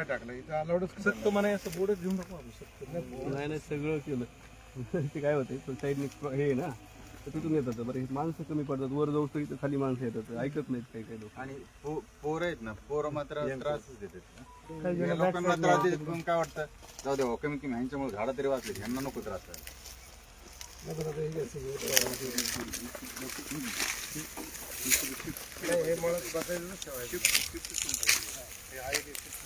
काय टाकलं? इथं अलाउडच सक्त म्हणे असं बोर्डच घेऊन नको आपण नाही नाही सगळं केलं. ते काय होतं साईडने हे आहे ना तर तिथून येतात बरं हे माणसं कमी पडतात. वर जाऊ तर इथं खाली माणसं येतात. ऐकत नाहीत काही काही लोक. आणि पो- पोरं आहेत ना पोरं मात्र त्रासच देतात या लोकांना त्रास देतात. म्हणून काय वाटतं? जाऊ दे कमी कमी ह्यांच्यामुळे झाडं तरी वाचले यांना नको त्रास आहे हे मुळात बसायचं ठेवायचं. हा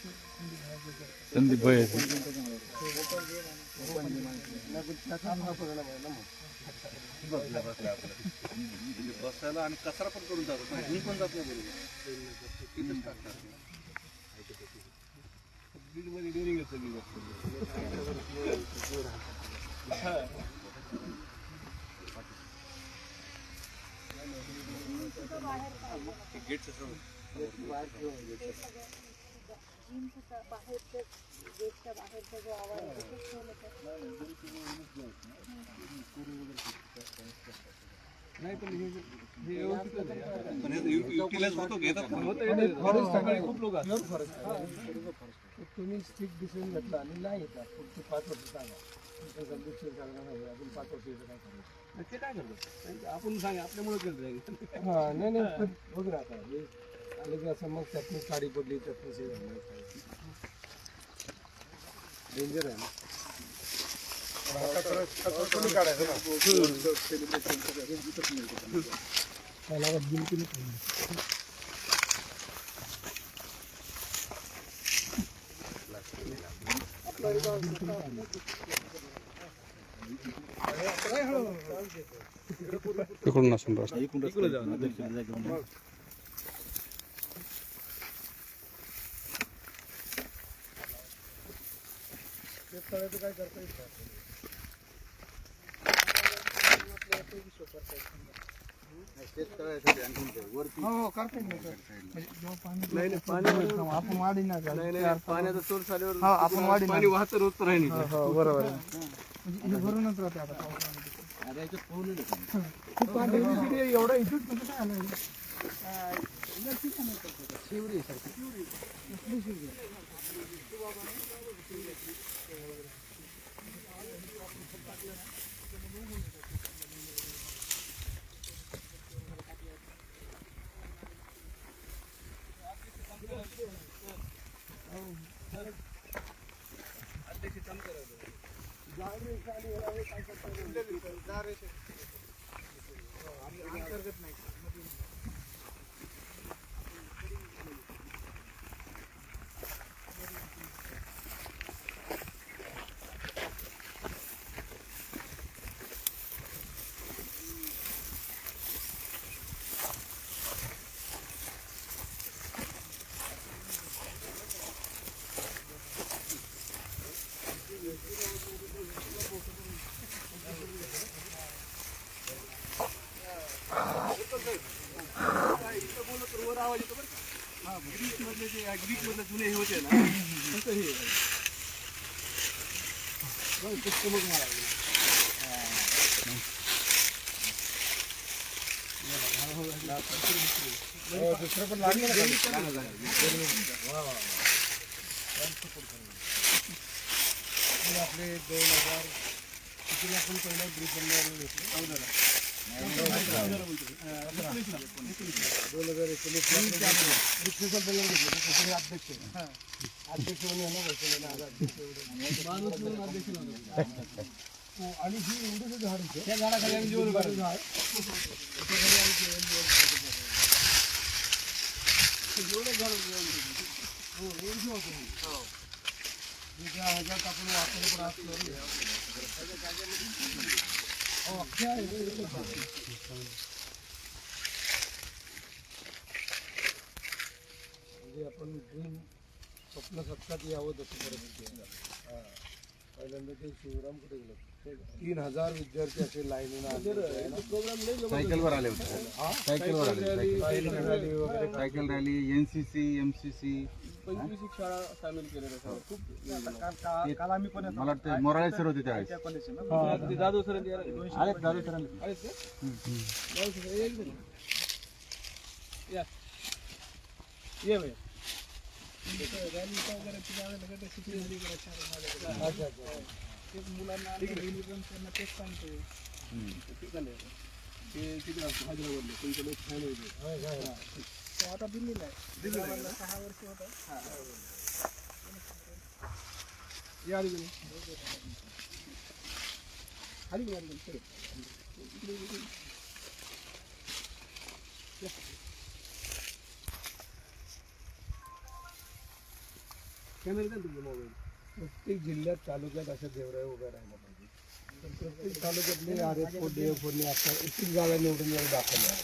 संदीप भय बसायला आणि कचरा पण करून जातो घेऊन पण जात नाही बरोबर तिथंच टाकतात गेटचं समोर बाहेरचं गेटच्या बाहेरचा जो आवाज आहे तो ठेवलं तर पण हे युटिलाइज होतो घेतात ना. खूप लोक तुम्ही स्टिक डिसिजन घेतला आणि नाही येतात पुढचे पाच वर्ष सांगा. तुमचं संरक्षण सांगणार नाही. अजून पाच वर्ष याचं काय करायचं? ते काय करतात? आपण सांगा आपल्यामुळे करत हा नाही नाही पण बघ ना आता. हे आलं की असं मग त्यातनं काडी पडली त्यातनं हे झालं. डेंजर आहे ना? त्याला बिलकुल नाही. तिकडून नसून शेतकऱ्याचं काय करता येईल? का? हो करता येईल ना सर. म्हणजे जेव्हा पाणी नाही नाही पाणी आपण वाढी ना नाही नाही पाण्याचा सोर्स आल्यावर हा, आपण वाढी पाणी वाहत रोज राहील. हो बरोबर आहे. म्हणजे हे भरूनच राहते आता पावसामध्ये खूप पाणी इकडे एवढा इथूच कसं काय आलं? शिवरी जे ग्रीक मधले जुने हे होते ना तसं हे बघ, दुसरं पण लागलं आपले दोन हजार कितीला पण पहिला ग्रुप बनवायला घेतलं? चौदाला. दोन हजार एकोणीस रिक्षेचा पहिला घेतलं तर त्याचे अध्यक्ष आहे. अध्यक्ष म्हणून यांना बसवलेलं आज अध्यक्ष एवढे. माणूस म्हणून अध्यक्ष नव्हता. हो, आणि ही एवढं झाड आहे त्या झाडाखाली आम्ही जेवण बरं करायचो. झाड हो एवढी होतं हो ज्या ह्याच्यात आपण वापरलं पण असलं म्हणजे आपण ड्रीम स्वप्न सत्तात यावं तसं करत पहिल्यांदा ते शिवराम कुठे गेलो? तीन हजार विद्यार्थी असे लाईनीनं आले सायकलवर आले होते. सायकलवर आले सायकल रॅली एनसीसी एमसीसी पंचवीस शाळा सामील केलेल्या सर खूप काल आम्ही पण मला वाटतं मोराळे सर होते त्यावेळेस. जाधव सर आले दादू सर आले आहेत का? जाधव सर, एक जण. या ये बाई. ते चालेल. ते तिकडे होते हैदराबादला तुमचं लय छान आहे ते. सहा वर्ष होता या चलो. इकडे, इकडे. कॅमेरा द्या ना तुमचा मोबाईल प्रत्येक जिल्ह्यात तालुक्यात अशा देवराय उभ्या राहिल्या पाहिजे. तर प्रत्येक तालुक्यातले आर ओ डी एफ़ ओनी आता एक जागा निवडून येऊन दाखवल्या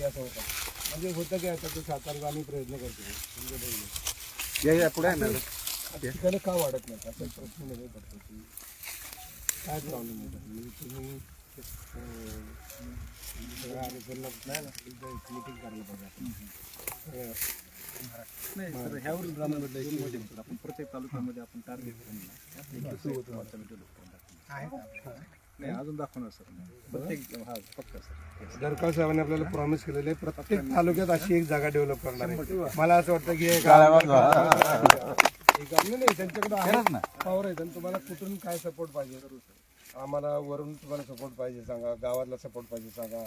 या संस्थात म्हणजे होतं काय आता ते सातारचा आम्ही प्रयत्न करतो. म्हणजे बघितलं. या या पुढे आहे ना ठिकाणी का वाढत नाही? असा प्रश्न नाही पडतो की काय प्रॉब्लेम म्हणजे तुम्ही अं, सगळ्या आरोग्यांना नाही ना मिटिंग करायला पाहिजे नाही सर ह्यावरून ग्रामीण आपण प्रत्येक तालुक्यामध्ये आपण टार्गेट नाही अजून दाखवणार सर. प्रत्येक हा पक्का सर. दरकाळ साहेबांनी आपल्याला प्रॉमिस केलेले प्रत्येक तालुक्यात अशी एक जागा डेव्हलप करणार आहे. मला असं वाटतं की नाही त्यांच्याकडे आहे. ना? पॉवर आहे. आणि तुम्हाला कुठून काय सपोर्ट पाहिजे? आम्हाला वरून तुम्हाला सपोर्ट पाहिजे सांगा. गावातला सपोर्ट पाहिजे सांगा.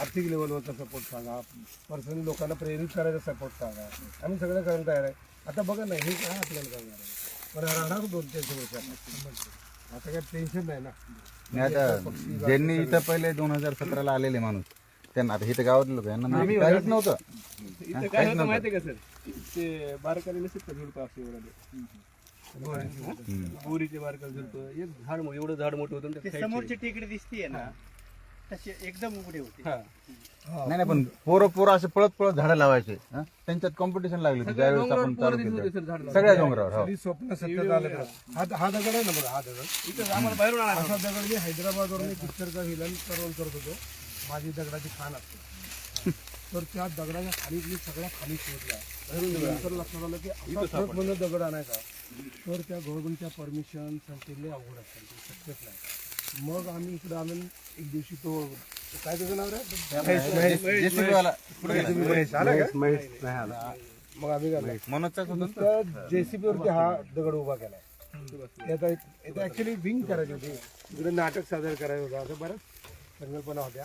आर्थिक लेवलवरचा सपोर्ट सांगा. पर्सनली लोकांना प्रेरित करायचा सपोर्ट सांगा. आम्ही सगळं करायला तयार आहे. आता बघा ना हे काय आपल्याला करणार आहे? पण राहणार दोन तीनशे वर्ष आता काय टेन्शन नाही ना. आता ज्यांनी इथं पहिले दोन हजार सतराला आलेले माणूस त्यांना आता इथं गावातले लोक यांना माहिती काहीच नव्हतं. इथं काय होतं माहिती का सर? ते बारकाली नसतात का झुडपं असे एवढे बोरीचे बारकाली झुडपं एक झाड एवढं झाड मोठं होतं समोरची टेकडी दिसतीये ना. तशी एकदम उघडी होती. हा. नाही नाही पण पोरं पोरं असे पळत पळत झाडं लावायचे हं? त्यांच्यात कॉम्पिटिशन लागली होती ज्यावेळेस आपण चालू केलं. सगळ्या डोंगरावर हो. कधी स्वप्न सत्यात आलं तर. हा हा दगड आहे ना बघा हा दगड. इथं आम्हाला बाहेरून आणायला असा दगड मी हैदराबादवरून मी पिक्चरचा विलन करून करत होतो. माझी दगडाची खाण असते. तर त्या दगडाच्या खाली मी सगळ्या खाली शोधल्या. नंतर लक्षात आलं की म्हणून दगड आणायचा तर त्या गव्हर्नमेंटच्या परमिशन सांगितले अवघड असतात. शक्यच नाही. मग आम्ही इकडे आणून एक दिवशी तो काय त्याचं नाव रे. महेश आला मग आम्ही काय मनोजचाच होता जेसीबी वरती हा दगड उभा केलाय. इथे ऍक्च्युली विंग करायची होती. इकडे नाटक सादर करायचं होतं. असं बरं. संकल्पना होत्या.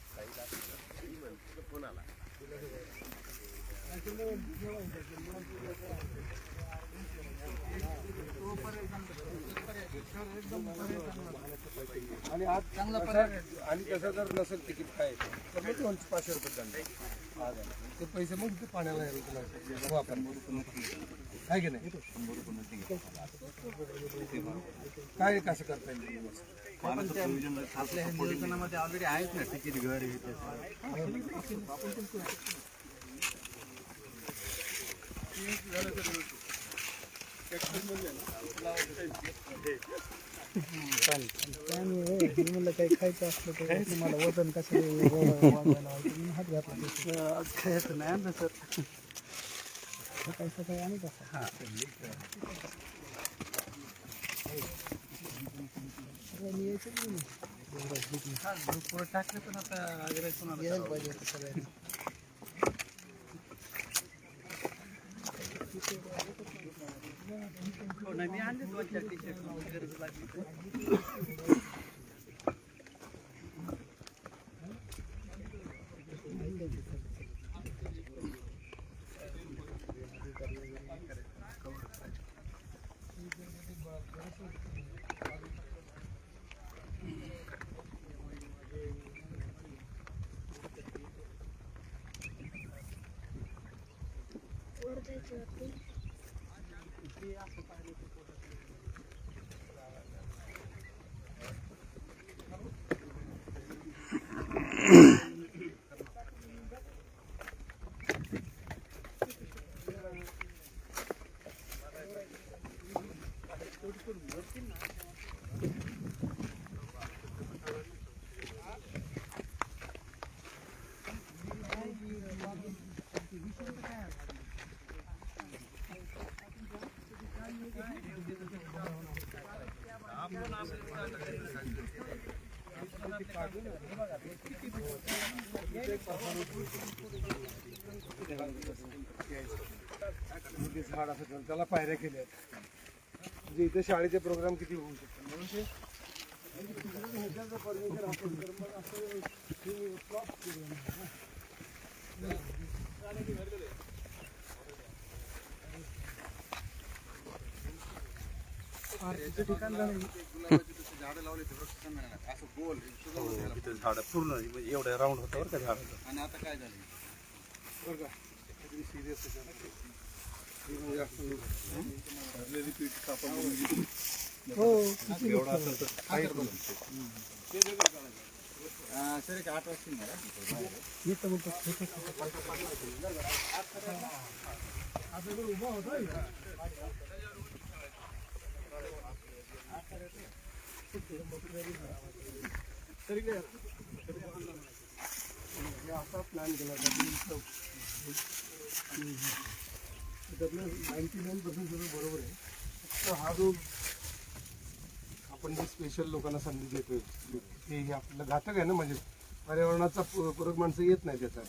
आणि आज चांगला आणि कसं जर नसेल तिकीट काय तर मग दोनशे पाचशे रुपये दंड आहे. आज. ते पैसे मग ते पाण्याला हे तुला वापर काय की नाही काय कसं करता येईल आपल्या नियोजनामध्ये ऑलरेडी आहेत ना तिकीट घर हे ते. म्हणलं काही खायचं असलं तर तुम्हाला वजन कसं हात घातला खायचं नाही आणलं सर सकाळी सकाळी आणि कसं टाकलं पण आता आग्रह पाहिजे होतं Mm-hmm. मोठे झाड असं त्याला- त्याला पायऱ्या केल्या आहेत. म्हणजे इथे शाळेचे प्रोग्राम किती होऊ शकतात? म्हणून ते ह्याच्याचं असेल तर मग असं झाडं लावले ते वृक्ष. असं गोल तिथे झाड पूर्ण म्हणजे एवढं राऊंड होतं बरं का झाड. आणि आता काय झालं? बरं का? किती सिरियस हे. असं ठरलेली पीठ कापड. हो एवढं असेल तर काय सर एक आठ मला तरी असा प्लॅन केला त्यातलं नाईन्टी नाईन पर्सेंट सगळं बरोबर आहे फक्त हा जो आपण जे स्पेशल लोकांना संधी देतोय ते हे आपल्याला घातक आहे ना म्हणजे पर्यावरणाचा पू- पूरक माणसं येत नाही त्याचा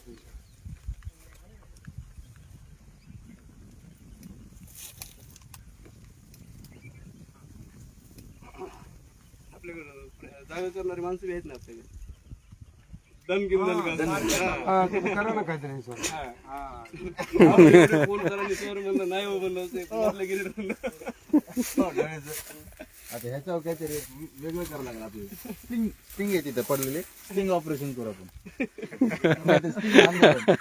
आपल्याकडं जागा करणारी माणसं बी आहेत ना आपल्याकडे. दम घेऊन दणका. हा, ते करा ना काहीतरी सर. फोन करा आणि सर म्हणलं नाही हो म्हणलं ते आपल्या म्हणलं. आता ह्याच्यावर काहीतरी वेगळं करावं लागलं आपल्याला. स्टिंग स्टिंग आहे तिथं पडलेले. स्टिंग ऑपरेशन करू आपण. नाहीतर sting आंदोलन.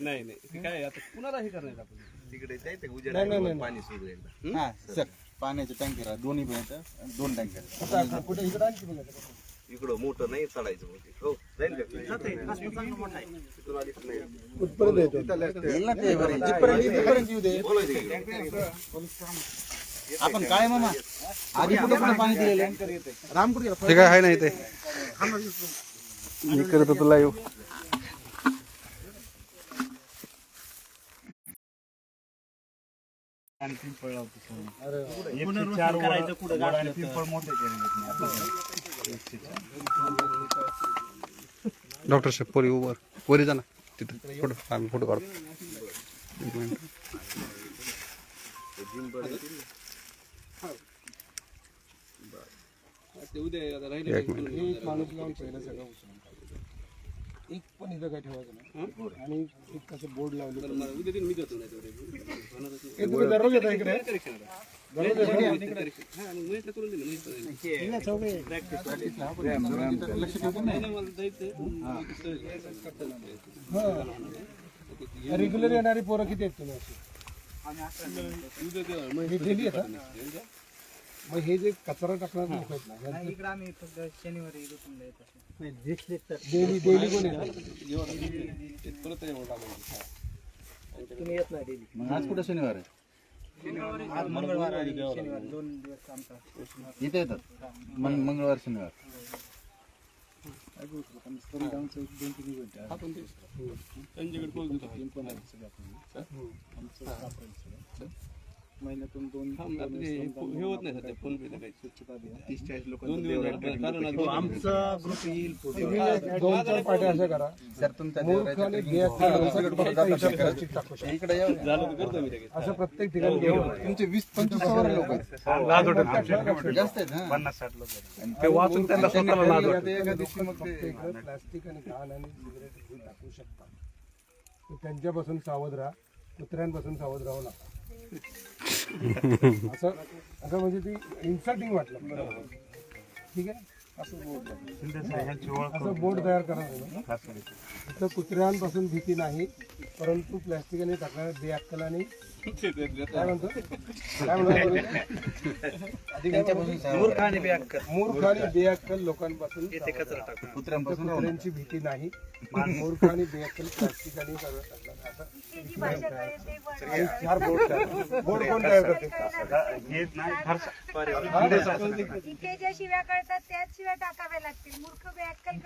नाही नाही. ते काय आहे, आता कुणाला हे करणार आपण? तिकडे जायचं उजेड आहे. पाणी सुरू एकदा. हा सर. पाण्याचे टँकर आहे दोन्ही पण आहेत दोन टँकर कुठे इकडे आणखी बघा. इकडं मोठं नाही चढायचं बहुतेक. हो जाईल का? तिथून आलीच नाही. कुठपर्यंत येतो. येईल ना ते बरे. जिथपर्यंत येईल तिथपर्यंत येऊ दे. आपण काय मामा? आधी कुठे कुठे पाणी दिलेलं राम कुठे गेला? ते काय आहे नाही ते मी करत होतो लाईव्ह डॉक्टर साहेब पोरी वर वरी जा ना. तिथं फोटो आम्ही फोटो काढतो. एक मिनिट. एक मिनिट. एक पण इथं काय ठेवायचं नाही. आणि एक कसं बोर्ड लावले. तर हे तुम्ही दररोज येता इकडे? दररोज येता? रेग्युलर येणारी पोरं किती आहेत तुम्ही? अशी? daily येतात? मग हे जे कचरा टाकणार लोक आहेत ना यांचे इकडे आम्ही फक्त शनिवारी डेली डेली कोण येतात तुम्ही येत नाही डेली. मग आज कुठे शनिवार आहे? आज मंगळवार आणि शनिवार दोन दिवस आमचा इथे येतात? मग मंगळवार शनिवार. महिन्यातून दोन हा, ते हे होत नाही सध्या फोन पे काही. स्वच्छता अभियान तीस चाळीस लोक दोन दिवस झाले. कारण आता- आमचा ग्रुप येईल दोन चार पाट्या अशा करा. सर तुमच्या मूर्ख आणि बेअक्कल टाकू शकता. इकडे या. झालं तर करतो मी लगेच. असं प्रत्येक ठिकाणी घेऊन तुमचे वीस पंचवीस लोक आहेत. जास्त आहेत हा. पन्नास साठ लोक ते वाचून त्यांना स्वतःला लाज वाटते. ते एका दिवशी मग ते इकडे प्लास्टिक आणि घाण आणि सिगरेट हे टाकू शकता. तर त्यांच्यापासून सावध राहा. कुत्र्यांपासून सावध राहू नका असं असं म्हणजे ती इन्सल्टिंग वाटलं. ठीक आहे? असं बोर्ड तयार करा तुम्ही. इथं कुत्र्यांपासून भीती नाही परंतु प्लॅस्टिकने टाकणाऱ्या बेअक्कल आणि काय म्हणतो काय मूर्ख आणि बेअक्कल बेअक्कल लोकांपासून कुत्र्यांपासून कुत्र्यांची भीती नाही मूर्ख आणि बेअक्कल प्लास्टिक चार बोर्ड बोर्ड कोण तयार करते शिव्या कळतात त्याच शिव्या टाकाव्या लागतील मूर्ख बेअक्कल